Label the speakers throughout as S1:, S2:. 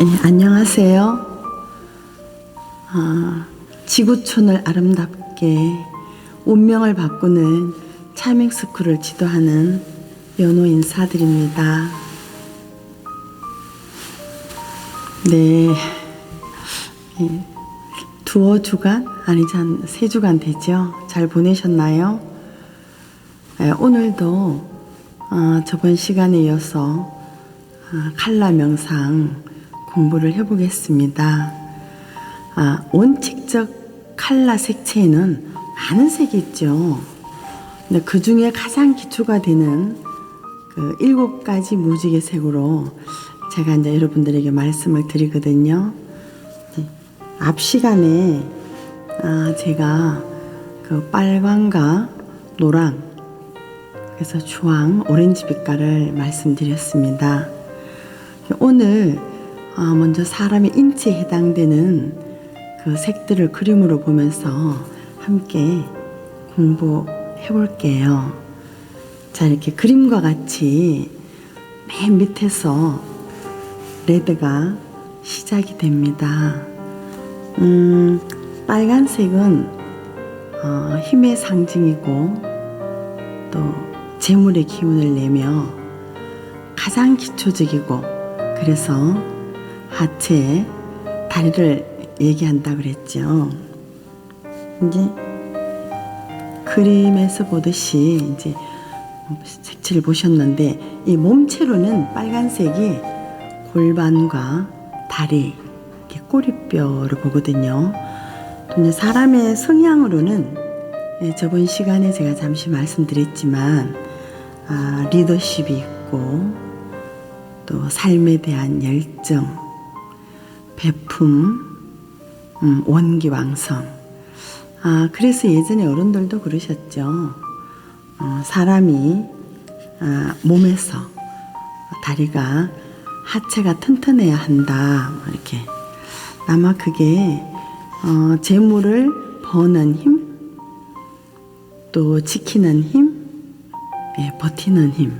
S1: 네, 안녕하세요. 아, 지구촌을 아름답게 운명을 바꾸는 차밍 스쿨을 지도하는 연호 인사드립니다. 네. 예, 두어 주간? 아니지, 한 세 주간 되죠? 잘 보내셨나요? 예, 오늘도 어, 저번 시간에 이어서 아, 칼라 명상 공부를 해보겠습니다. 아, 원칙적 칼라 색채에는 많은 색이 있죠. 근데 그 중에 가장 기초가 되는 그 일곱 가지 무지개 색으로 제가 이제 여러분들에게 말씀을 드리거든요. 네. 앞 시간에 아, 제가 그 빨강과 노랑 그래서 주황, 오렌지 빛깔을 말씀드렸습니다. 오늘 어, 먼저 사람의 인체에 해당되는 그 색들을 그림으로 보면서 함께 공부해 볼게요. 자, 이렇게 그림과 같이 맨 밑에서 레드가 시작이 됩니다. 음, 빨간색은 어, 힘의 상징이고 또 재물의 기운을 내며 가장 기초적이고 그래서 하체 다리를 얘기한다 그랬죠. 이제 그림에서 보듯이 이제 색칠을 보셨는데 이 몸체로는 빨간색이 골반과 다리, 이렇게 꼬리뼈를 보거든요. 또 사람의 성향으로는 예, 저번 시간에 제가 잠시 말씀드렸지만 아, 리더십이 있고 또 삶에 대한 열정, 베품, 음, 원기왕성. 아, 그래서 예전에 어른들도 그러셨죠. 어, 사람이 아, 몸에서 다리가 하체가 튼튼해야 한다. 뭐 이렇게 아마 그게 어, 재물을 버는 힘, 또 지키는 힘, 예, 버티는 힘.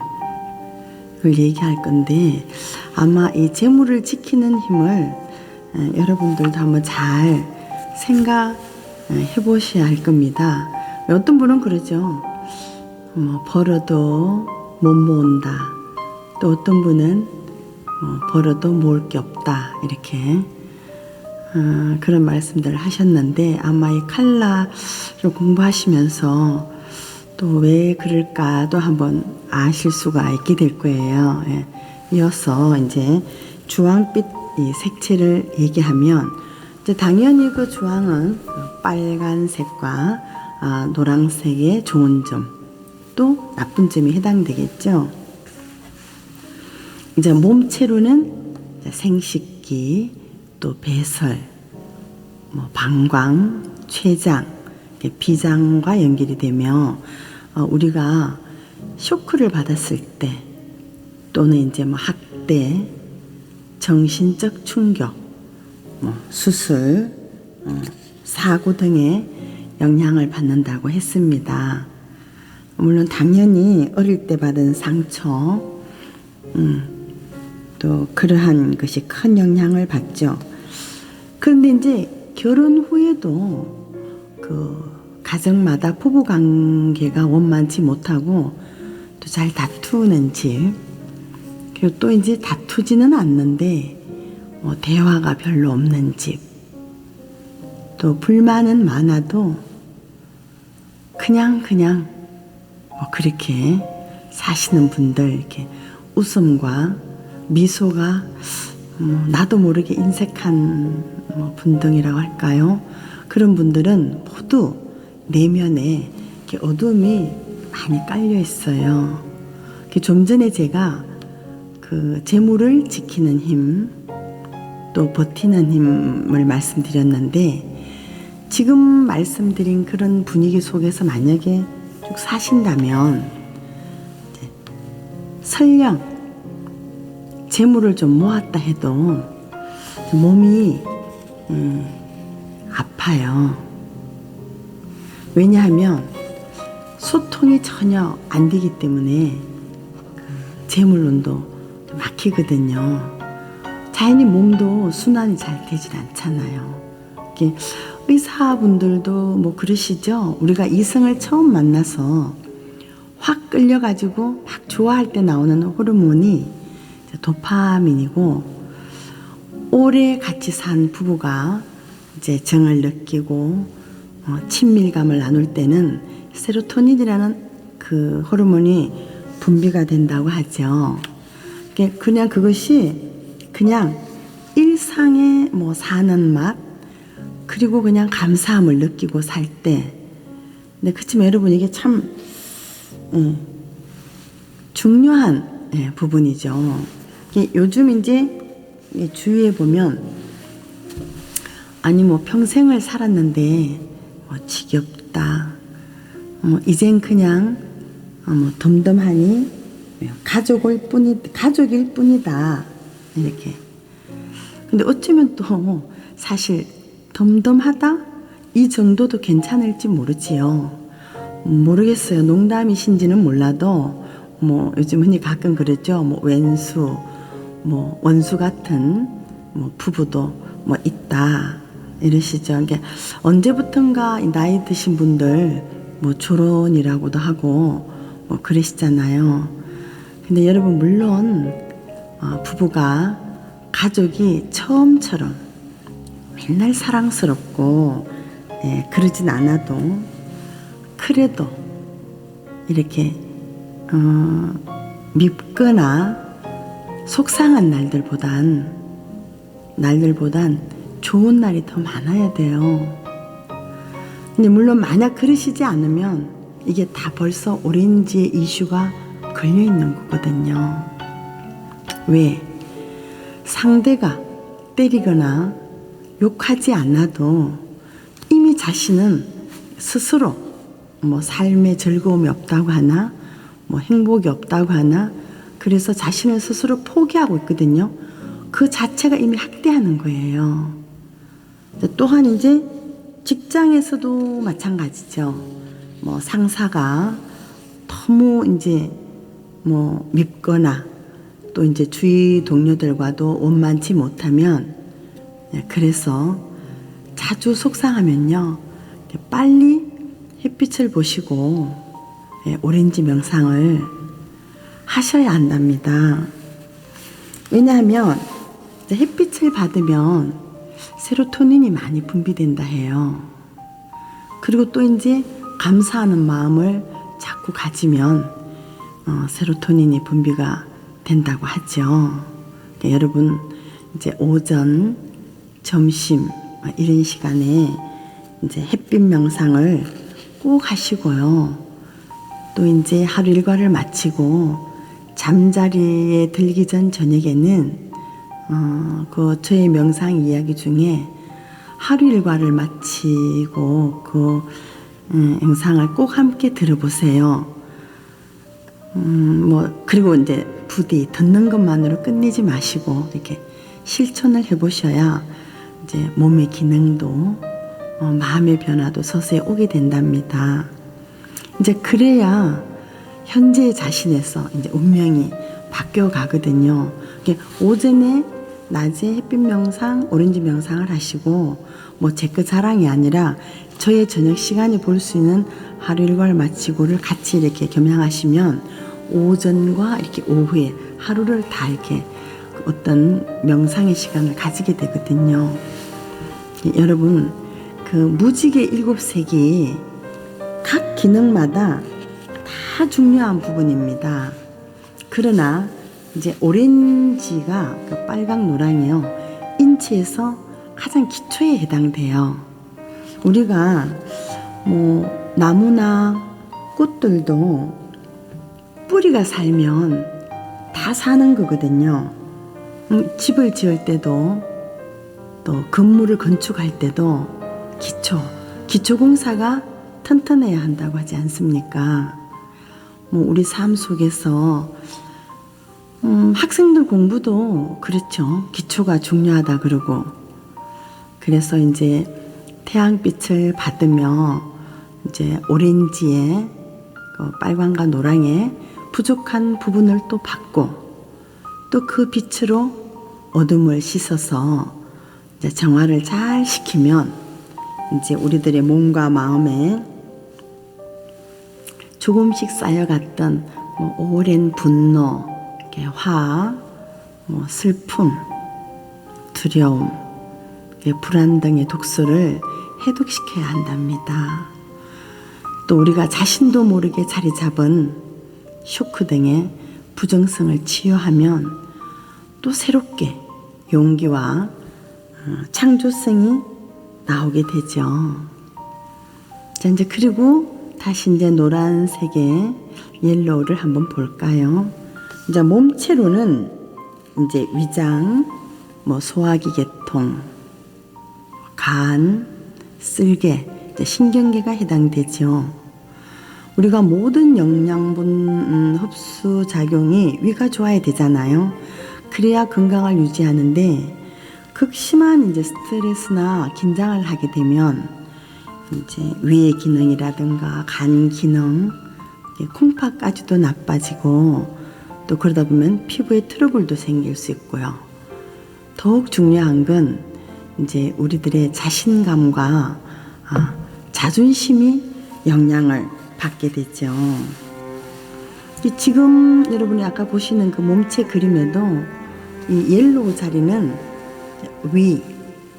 S1: 그걸 얘기할 건데 아마 이 재물을 지키는 힘을 에, 여러분들도 한번 잘 생각해 보셔야 할 겁니다. 어떤 분은 그러죠. 뭐 벌어도 못 모은다. 또 어떤 분은 뭐 벌어도 모을 게 없다. 이렇게 어, 그런 말씀들을 하셨는데 아마 이 칼라를 공부하시면서 또 왜 그럴까도 한번 아실 수가 있게 될 거예요. 예. 이어서 이제 주황빛 이 색채를 얘기하면 이제 당연히 그 주황은 빨간색과 아, 노란색의 좋은 점, 또 나쁜 점이 해당되겠죠. 이제 몸체로는 생식기, 또 배설, 뭐 방광, 췌장, 비장과 연결이 되며 어, 우리가 쇼크를 받았을 때 또는 이제 뭐 학대, 정신적 충격, 뭐 수술, 어, 사고 등의 영향을 받는다고 했습니다. 물론 당연히 어릴 때 받은 상처, 음, 또 그러한 것이 큰 영향을 받죠. 그런데 이제 결혼 후에도 그 가정마다 부부 관계가 원만치 못하고 또 잘 다투는 집 그리고 또 이제 다투지는 않는데 뭐 대화가 별로 없는 집 또 불만은 많아도 그냥 그냥 뭐 그렇게 사시는 분들 이렇게 웃음과 미소가 뭐 나도 모르게 인색한 뭐 분등이라고 할까요? 그런 분들은 모두 내면에 이렇게 어둠이 많이 깔려 있어요. 좀 전에 제가 그 재물을 지키는 힘, 또 버티는 힘을 말씀드렸는데 지금 말씀드린 그런 분위기 속에서 만약에 쭉 사신다면 설령 재물을 좀 모았다 해도 몸이 음, 아파요. 왜냐하면 소통이 전혀 안 되기 때문에 그 재물론도 막히거든요. 자연히 몸도 순환이 잘 되질 않잖아요. 이게 의사분들도 뭐 그러시죠. 우리가 이성을 처음 만나서 확 끌려가지고 막 좋아할 때 나오는 호르몬이 도파민이고 오래 같이 산 부부가 이제 정을 느끼고 어, 친밀감을 나눌 때는 세로토닌이라는 그 호르몬이 분비가 된다고 하죠. 그냥 그것이 그냥 일상의 뭐 사는 맛 그리고 그냥 감사함을 느끼고 살 때. 근데 그렇지만 여러분 이게 참 음, 중요한 예, 부분이죠. 요즘 이제 이 주위에 보면 아니 뭐 평생을 살았는데 뭐 지겹다. 뭐 이젠 그냥 어, 뭐 덤덤하니 가족일 뿐이 가족일 뿐이다. 이렇게. 근데 어쩌면 또 사실 덤덤하다 이 정도도 괜찮을지 모르지요. 모르겠어요. 농담이신지는 몰라도 뭐 요즘 흔히 가끔 그랬죠. 뭐 왼수, 뭐 원수 같은 뭐 부부도 뭐 있다 이러시죠. 이게 언제부턴가 이 나이 드신 분들 뭐 조론이라고도 하고 뭐 그러시잖아요. 근데 여러분 물론 어, 부부가 가족이 처음처럼 맨날 사랑스럽고 예, 그러진 않아도 그래도 이렇게 어, 밉거나 속상한 날들보단 날들보단 좋은 날이 더 많아야 돼요. 근데 물론 만약 그러시지 않으면 이게 다 벌써 오렌지의 이슈가 걸려 있는 거거든요. 왜? 상대가 때리거나 욕하지 않아도 이미 자신은 스스로 뭐 삶에 즐거움이 없다고 하나 뭐 행복이 없다고 하나 그래서 자신을 스스로 포기하고 있거든요. 그 자체가 이미 학대하는 거예요. 또한 이제 직장에서도 마찬가지죠. 뭐 상사가 너무 이제 뭐 밉거나 또 이제 주위 동료들과도 원만치 못하면 예, 그래서 자주 속상하면요 빨리 햇빛을 보시고 예, 오렌지 명상을 하셔야 한답니다. 왜냐하면 햇빛을 받으면 세로토닌이 많이 분비된다 해요. 그리고 또 이제 감사하는 마음을 자꾸 가지면 어, 세로토닌이 분비가 된다고 하죠. 그러니까 여러분 이제 오전, 점심 어, 이런 시간에 이제 햇빛 명상을 꼭 하시고요. 또 이제 하루 일과를 마치고 잠자리에 들기 전 저녁에는 어, 그 저의 명상 이야기 중에 하루 일과를 마치고 그 음, 영상을 꼭 함께 들어보세요. 음, 뭐 그리고 이제 부디 듣는 것만으로 끝내지 마시고 이렇게 실천을 해보셔야 이제 몸의 기능도 어, 마음의 변화도 서서히 오게 된답니다. 이제 그래야 현재 자신에서 이제 운명이 바뀌어 가거든요. 오전에 낮에 햇빛 명상, 오렌지 명상을 하시고 뭐제거 자랑이 아니라 저의 저녁 시간에 볼 수 있는 하루 일과를 마치고를 같이 이렇게 겸양하시면 오전과 이렇게 오후에 하루를 다 이렇게 어떤 명상의 시간을 가지게 되거든요. 여러분 그 무지개 일곱 색이 각 기능마다 다 중요한 부분입니다. 그러나 이제 오렌지가 그 빨강 노랑이요 인체에서 가장 기초에 해당돼요. 우리가 뭐 나무나 꽃들도 뿌리가 살면 다 사는 거거든요. 음, 집을 지을 때도 또 건물을 건축할 때도 기초, 기초공사가 튼튼해야 한다고 하지 않습니까? 뭐 우리 삶 속에서 음, 학생들 공부도 그렇죠. 기초가 중요하다 그러고 그래서 이제 태양빛을 받으며 이제 오렌지에 그 빨강과 노랑에 부족한 부분을 또 받고 또 그 빛으로 어둠을 씻어서 정화를 잘 시키면 이제 우리들의 몸과 마음에 조금씩 쌓여갔던 뭐 오랜 분노, 화, 뭐 슬픔, 두려움, 불안 등의 독소를 해독시켜야 한답니다. 또 우리가 자신도 모르게 자리 잡은 쇼크 등의 부정성을 치유하면 또 새롭게 용기와 어, 창조성이 나오게 되죠. 자, 이제 그리고 다시 이제 노란색의 옐로우를 한번 볼까요? 이제 몸체로는 이제 위장, 뭐 소화기 계통, 간, 쓸개, 신경계가 해당되죠. 우리가 모든 영양분 음, 흡수 작용이 위가 좋아야 되잖아요. 그래야 건강을 유지하는데 극심한 이제 스트레스나 긴장을 하게 되면 이제 위의 기능이라든가 간 기능, 콩팥까지도 나빠지고 또 그러다 보면 피부에 트러블도 생길 수 있고요. 더욱 중요한 건 이제 우리들의 자신감과 아, 자존심이 영향을 받게 되죠. 이 지금 여러분이 아까 보시는 그 몸체 그림에도 이 옐로우 자리는 위,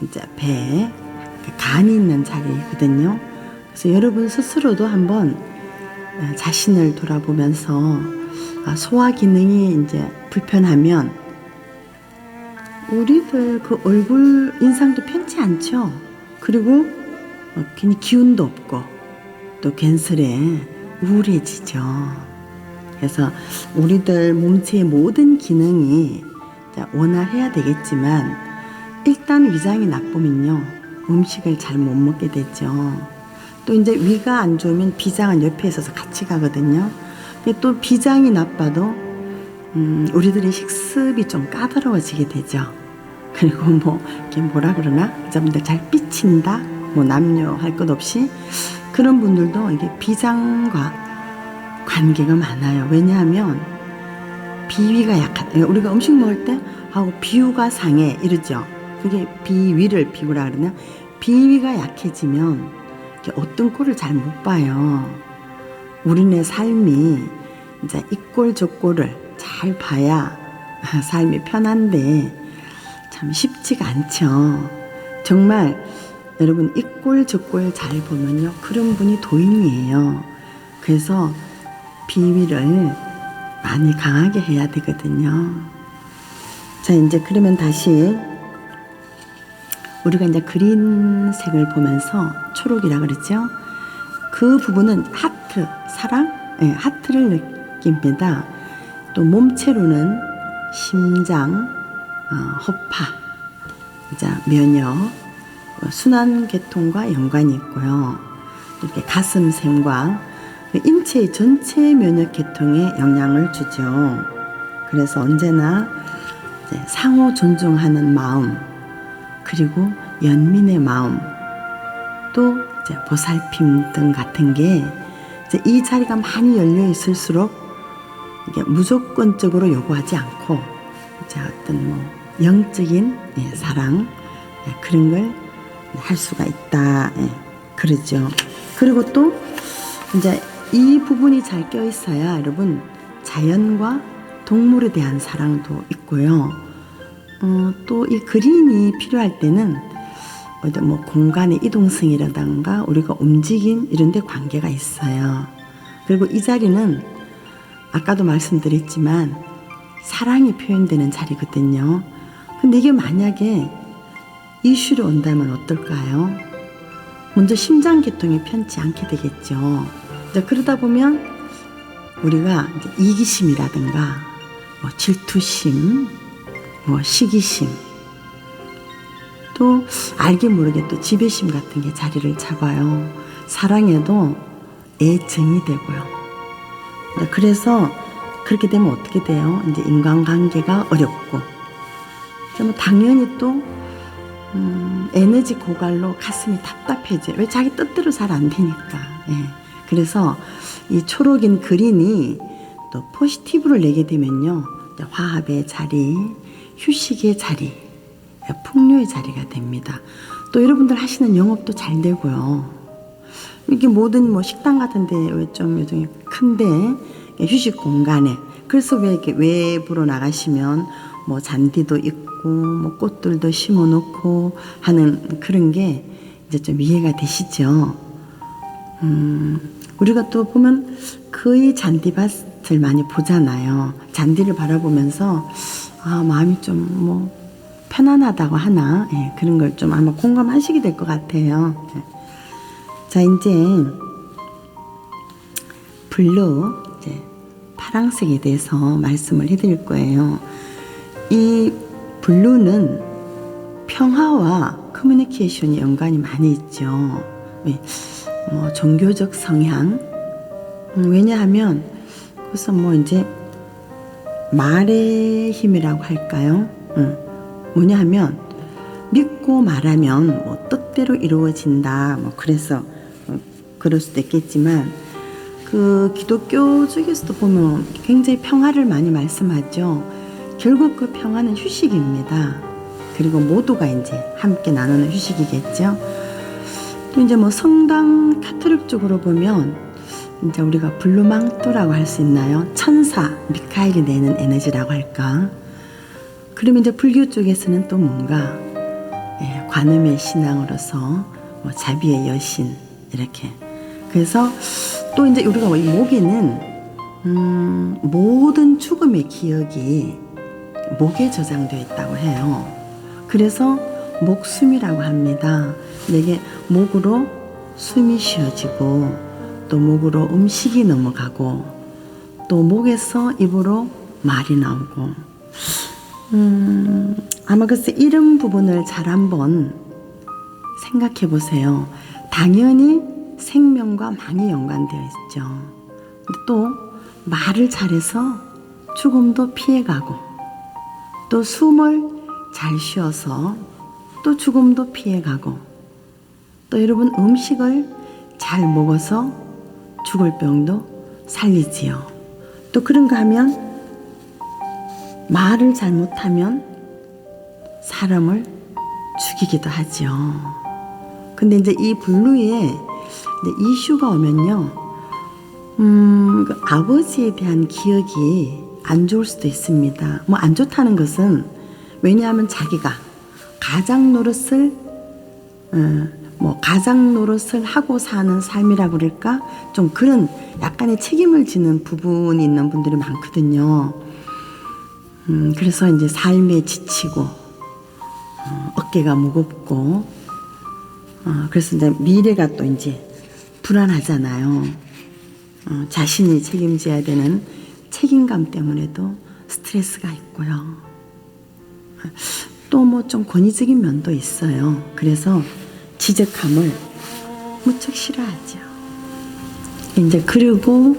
S1: 이제 배, 그 간이 있는 자리거든요. 그래서 여러분 스스로도 한번 어, 자신을 돌아보면서 아, 소화 기능이 이제 불편하면 우리들 그 얼굴 인상도 편치 않죠. 그리고 어, 괜히 기운도 없고 또 괜스레 우울해지죠. 그래서 우리들 몸체의 모든 기능이 자, 원활해야 되겠지만 일단 위장이 나쁘면요 음식을 잘 못 먹게 되죠. 또 이제 위가 안 좋으면 비장은 옆에 있어서 같이 가거든요. 근데 또 비장이 나빠도 음, 우리들의 식습이 좀 까다로워지게 되죠. 그리고 뭐 이렇게 뭐라 그러나 여자분들 잘 삐친다 뭐 남녀 할 것 없이 그런 분들도 이게 비장과 관계가 많아요. 왜냐하면 비위가 약하다. 우리가 음식 먹을 때 하고 비위가 상해 이러죠. 그게 비위를 비우라 그러나 비위가 약해지면 어떤 꼴을 잘 못 봐요. 우리네 삶이 이제 이 꼴 저 꼴을 잘 봐야 삶이 편한데 참 쉽지가 않죠. 정말 여러분 이 꼴 저 꼴 잘 보면요 그런 분이 도인이에요. 그래서 비위를 많이 강하게 해야 되거든요. 자 이제 그러면 다시 우리가 이제 그린색을 보면서 초록이라 그랬죠. 그 부분은 하트 사랑, 네, 하트를 느낍니다. 또 몸체로는 심장, 어, 허파, 이제 면역, 어, 순환 계통과 연관이 있고요. 이렇게 가슴샘과 그 인체의 전체 면역 계통에 영향을 주죠. 그래서 언제나 상호 존중하는 마음, 그리고 연민의 마음, 또 보살핌 등 같은 게 이 자리가 많이 열려 있을수록 무조건적으로 요구하지 않고 어떤 뭐 영적인 예, 사랑 예, 그런 걸 할 수가 있다 예, 그러죠. 그리고 또 이제 이 부분이 잘 껴 있어야 여러분 자연과 동물에 대한 사랑도 있고요. 어, 또이 그림이 필요할 때는 어디 뭐 공간의 이동성이라든가 우리가 움직임 이런 데 관계가 있어요. 그리고 이 자리는 아까도 말씀드렸지만 사랑이 표현되는 자리거든요. 근데 이게 만약에 이슈로 온다면 어떨까요? 먼저 심장 계통이 편치 않게 되겠죠. 그러다 보면 우리가 이기심이라든가 뭐 질투심, 뭐 시기심, 또 알게 모르게 또 지배심 같은 게 자리를 잡아요. 사랑에도 애정이 되고요. 네, 그래서 그렇게 되면 어떻게 돼요? 이제 인간관계가 어렵고, 뭐 당연히 또 음, 에너지 고갈로 가슴이 답답해져. 왜 자기 뜻대로 잘 안 되니까. 예. 그래서 이 초록인 그린이 또 포지티브를 내게 되면요. 화합의 자리, 휴식의 자리, 풍요의 자리가 됩니다. 또 여러분들 하시는 영업도 잘 되고요. 이게 모든 뭐 식당 같은데 좀 요즘 큰데 휴식 공간에 그래서 왜 이렇게 외부로 나가시면 뭐 잔디도 있고 뭐 꽃들도 심어 놓고 하는 그런 게 이제 좀 이해가 되시죠? 음, 우리가 또 보면 거의 잔디밭을 많이 보잖아요. 잔디를 바라보면서 아, 마음이 좀 뭐 편안하다고 하나 예, 그런 걸 좀 아마 공감하시게 될 것 같아요. 예. 자, 이제 블루 이제 파랑색에 대해서 말씀을 해드릴 거예요. 이 블루는 평화와 커뮤니케이션이 연관이 많이 있죠. 왜? 뭐 종교적 성향. 음, 왜냐하면 그래서 뭐 이제 말의 힘이라고 할까요? 음, 뭐냐 하면 믿고 말하면 뭐 뜻대로 이루어진다. 뭐 그래서 어, 그럴 수도 있겠지만 그 기독교 쪽에서도 보면 굉장히 평화를 많이 말씀하죠. 결국 그 평화는 휴식입니다. 그리고 모두가 이제 함께 나누는 휴식이겠죠. 또 이제 뭐 성당 카톨릭 쪽으로 보면 이제 우리가 블루망토라고 할 수 있나요? 천사 미카엘이 내는 에너지라고 할까? 그러면 이제 불교 쪽에서는 또 뭔가 예, 관음의 신앙으로서 뭐 자비의 여신 이렇게 그래서 또 이제 우리가 이 목에는 음, 모든 죽음의 기억이 목에 저장되어 있다고 해요. 그래서 목숨이라고 합니다. 이게 목으로 숨이 쉬어지고 또 목으로 음식이 넘어가고 또 목에서 입으로 말이 나오고 음, 아마 글쎄 이런 부분을 잘 한번 생각해 보세요. 당연히 생명과 많이 연관되어 있죠. 또 말을 잘해서 죽음도 피해가고 또 숨을 잘 쉬어서 또 죽음도 피해가고 또 여러분 음식을 잘 먹어서 죽을 병도 살리지요. 또 그런가 하면 말을 잘못하면 사람을 죽이기도 하죠. 근데 이제 이 이제 이슈가 오면요, 음, 그 아버지에 대한 기억이 안 좋을 수도 있습니다. 뭐 안 좋다는 것은 왜냐하면 자기가 가장 노릇을 어, 뭐 가장 노릇을 하고 사는 삶이라고 그럴까 좀 그런 약간의 책임을 지는 부분이 있는 분들이 많거든요. 음, 그래서 이제 삶에 지치고 어, 어깨가 무겁고 어, 그래서 이제 미래가 또 이제 불안하잖아요. 어, 자신이 책임져야 되는 책임감 때문에도 스트레스가 있고요. 또 뭐 좀 권위적인 면도 있어요. 그래서 지적함을 무척 싫어하죠. 이제 그리고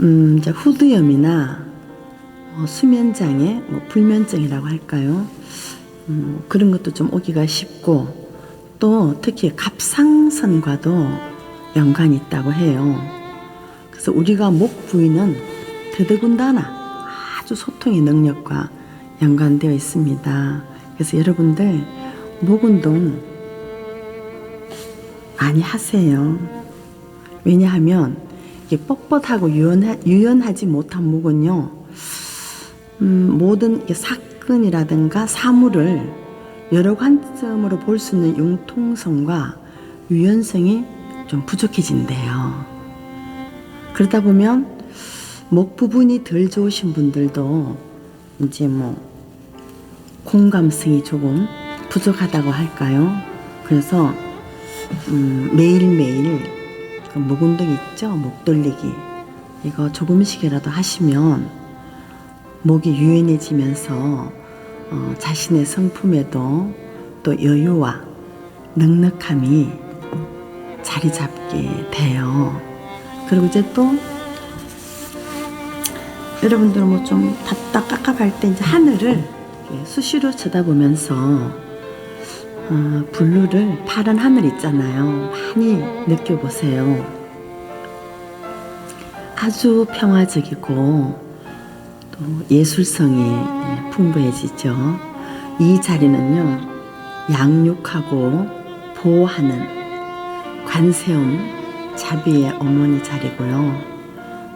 S1: 음, 이제 후두염이나 뭐 수면 장애, 뭐 불면증이라고 할까요? 음, 그런 것도 좀 오기가 쉽고 또 특히 갑상선과도 연관이 있다고 해요. 그래서 우리가 목 부위는 더더군다나 아주 소통의 능력과 연관되어 있습니다. 그래서 여러분들 목 운동 많이 하세요. 왜냐하면 이게 뻣뻣하고 유연하, 유연하 지 못한 목은요, 음, 모든 사건이라든가 사물을 여러 관점으로 볼 수 있는 융통성과 유연성이 좀 부족해진대요. 그러다 보면 목 부분이 덜 좋으신 분들도 이제 뭐 공감성이 조금 부족하다고 할까요? 그래서 음, 매일매일 그 목 운동 있죠? 목 돌리기. 이거 조금씩이라도 하시면 목이 유연해지면서 어, 자신의 성품에도 또 여유와 넉넉함이 자리 잡게 돼요. 그리고 이제 또 여러분들은 뭐 좀 답답깝깝할 때 이제 하늘을 수시로 쳐다보면서 어, 블루를 파란 하늘 있잖아요. 많이 느껴보세요. 아주 평화적이고 또 예술성이 풍부해지죠. 이 자리는요, 양육하고 보호하는 관세음 자비의 어머니 자리고요.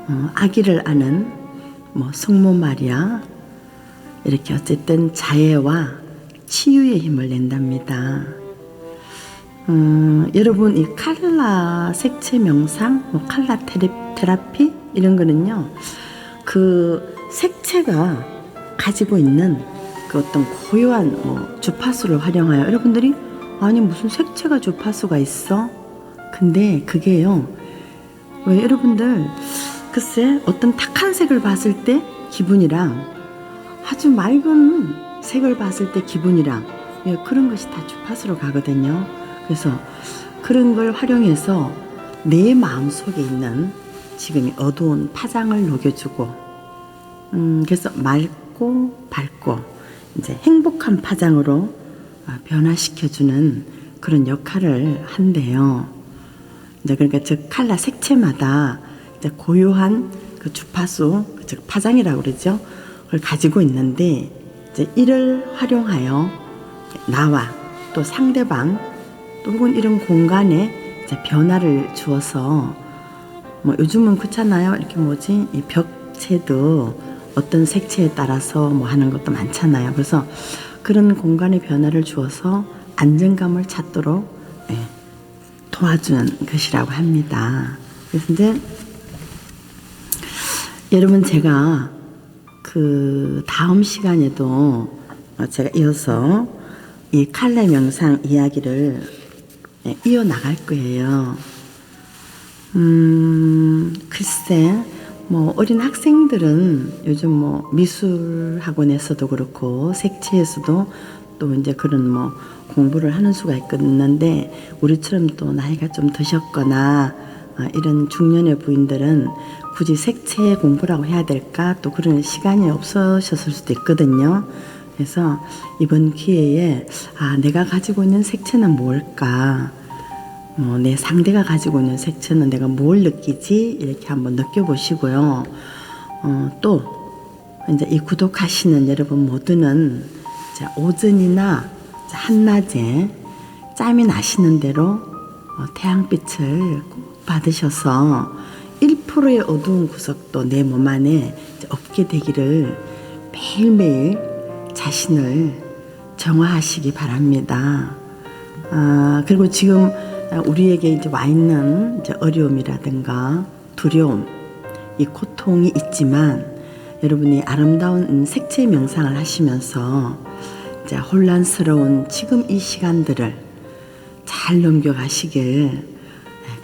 S1: 어, 아기를 아는 뭐 성모 마리아 이렇게 어쨌든 자애와 치유의 힘을 낸답니다. 음, 여러분 이 칼라 색채 명상, 뭐 칼라 테라피 이런 거는요. 그 색채가 가지고 있는 그 어떤 고유한 뭐 주파수를 활용하여 여러분들이 아니 무슨 색채가 주파수가 있어? 근데 그게요. 왜 여러분들 글쎄 어떤 탁한 색을 봤을 때 기분이랑 아주 맑은 색을 봤을 때 기분이랑 예, 그런 것이 다 주파수로 가거든요. 그래서 그런 걸 활용해서 내 마음 속에 있는 지금 이 어두운 파장을 녹여주고, 음, 그래서 맑고 밝고 이제 행복한 파장으로 아, 변화시켜주는 그런 역할을 한대요. 이제 그러니까 즉 칼라 색채마다 고유한 그 주파수, 즉 파장이라고 그러죠. 그걸 가지고 있는데 이제 이를 활용하여 나와 또 상대방 또 혹은 이런 공간에 변화를 주어서 뭐 요즘은 그렇잖아요. 이렇게 뭐지 이 벽체도 어떤 색채에 따라서 뭐 하는 것도 많잖아요. 그래서 그런 공간에 변화를 주어서 안정감을 찾도록 예, 도와주는 것이라고 합니다. 그래서 이제 여러분 제가 그 다음 시간에도 어, 제가 이어서 이 칼라 명상 이야기를 예, 이어 나갈 거예요. 음, 글쎄, 뭐 어린 학생들은 요즘 뭐 미술 학원에서도 그렇고 색채에서도 또 이제 그런 뭐 공부를 하는 수가 있겠는데 우리처럼 또 나이가 좀 드셨거나 아, 이런 중년의 부인들은 굳이 색채 공부라고 해야 될까 또 그런 시간이 없으셨을 수도 있거든요. 그래서 이번 기회에 아 내가 가지고 있는 색채는 뭘까? 뭐 내 상대가 가지고 있는 색채는 내가 뭘 느끼지? 이렇게 한번 느껴보시고요. 어, 또 이제 이 구독하시는 여러분 모두는 오전이나 한낮에 짬이 나시는 대로 어, 태양빛을 꼭 받으셔서 1%의 어두운 구석도 내 몸 안에 없게 되기를 매일매일 자신을 정화하시기 바랍니다. 아, 그리고 지금 우리에게 이제 와 있는 이제 어려움이라든가 두려움, 이 고통이 있지만 여러분이 아름다운 색채 명상을 하시면서 이제 혼란스러운 지금 이 시간들을 잘 넘겨가시길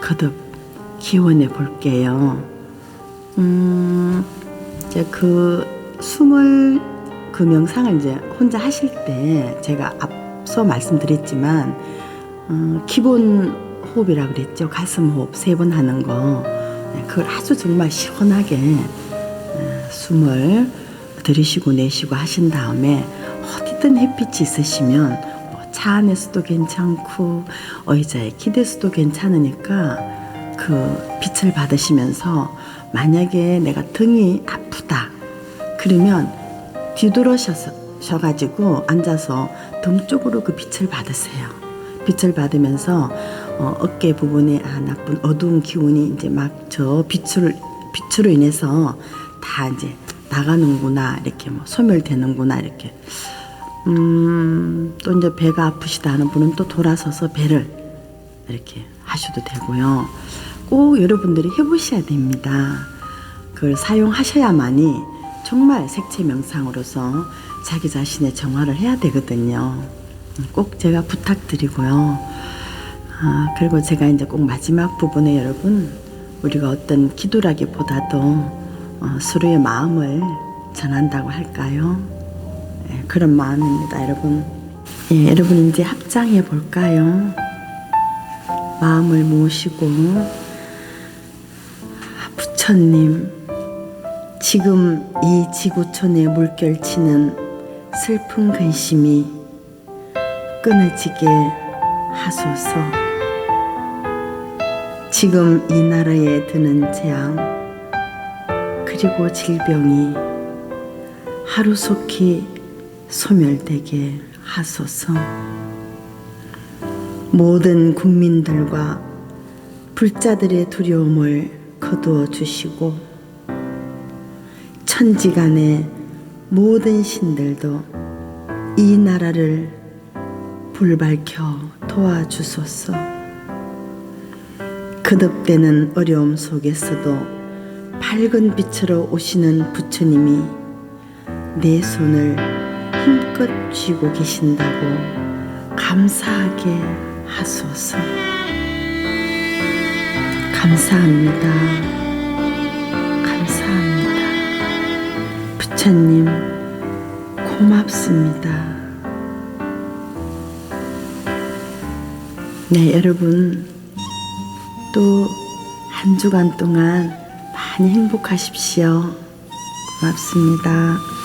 S1: 거듭 기원해 볼게요. 음, 이제 그 숨을 그 명상을 이제 혼자 하실 때 제가 앞서 말씀드렸지만 어, 기본 호흡이라 그랬죠. 가슴 호흡 세 번 하는 거. 네, 그걸 아주 정말 시원하게 어, 숨을 들이쉬고 내쉬고 하신 다음에 어디든 햇빛이 있으시면 뭐 차 안에서도 괜찮고 의자에 기대서도 괜찮으니까 그 빛을 받으시면서 만약에 내가 등이 아프다 그러면 뒤돌아셔서 가지고 앉아서 등 쪽으로 그 빛을 받으세요. 빛을 받으면서 어, 어깨 부분에 아, 나쁜 어두운 기운이 이제 막 저 빛을 빛으로 인해서 다 이제 나가는구나 이렇게 뭐 소멸되는구나 이렇게 음, 또 이제 배가 아프시다 하는 분은 또 돌아서서 배를 이렇게 하셔도 되고요. 꼭 여러분들이 해보셔야 됩니다. 그걸 사용하셔야만이 정말 색채 명상으로서 자기 자신의 정화를 해야 되거든요. 꼭 제가 부탁드리고요. 아, 그리고 제가 이제 꼭 마지막 부분에 여러분, 우리가 어떤 기도라기보다도 어, 서로의 마음을 전한다고 할까요? 예, 그런 마음입니다, 여러분. 예, 여러분 이제 합장해 볼까요? 마음을 모시고 부처님, 지금 이 지구촌에 물결치는 슬픈 근심이 끊어지게 하소서. 지금 이 나라에 드는 재앙, 그리고 질병이 하루속히 소멸되게 하소서. 모든 국민들과 불자들의 두려움을 거두어 주시고 천지간의 모든 신들도 이 나라를 불밝혀 도와주소서. 거듭되는 어려움 속에서도 밝은 빛으로 오시는 부처님이 내 손을 힘껏 쥐고 계신다고 감사하게 하소서. 감사합니다. 감사합니다. 부처님, 고맙습니다. 네, 여러분. 또 한 주간 동안 많이 행복하십시오. 고맙습니다.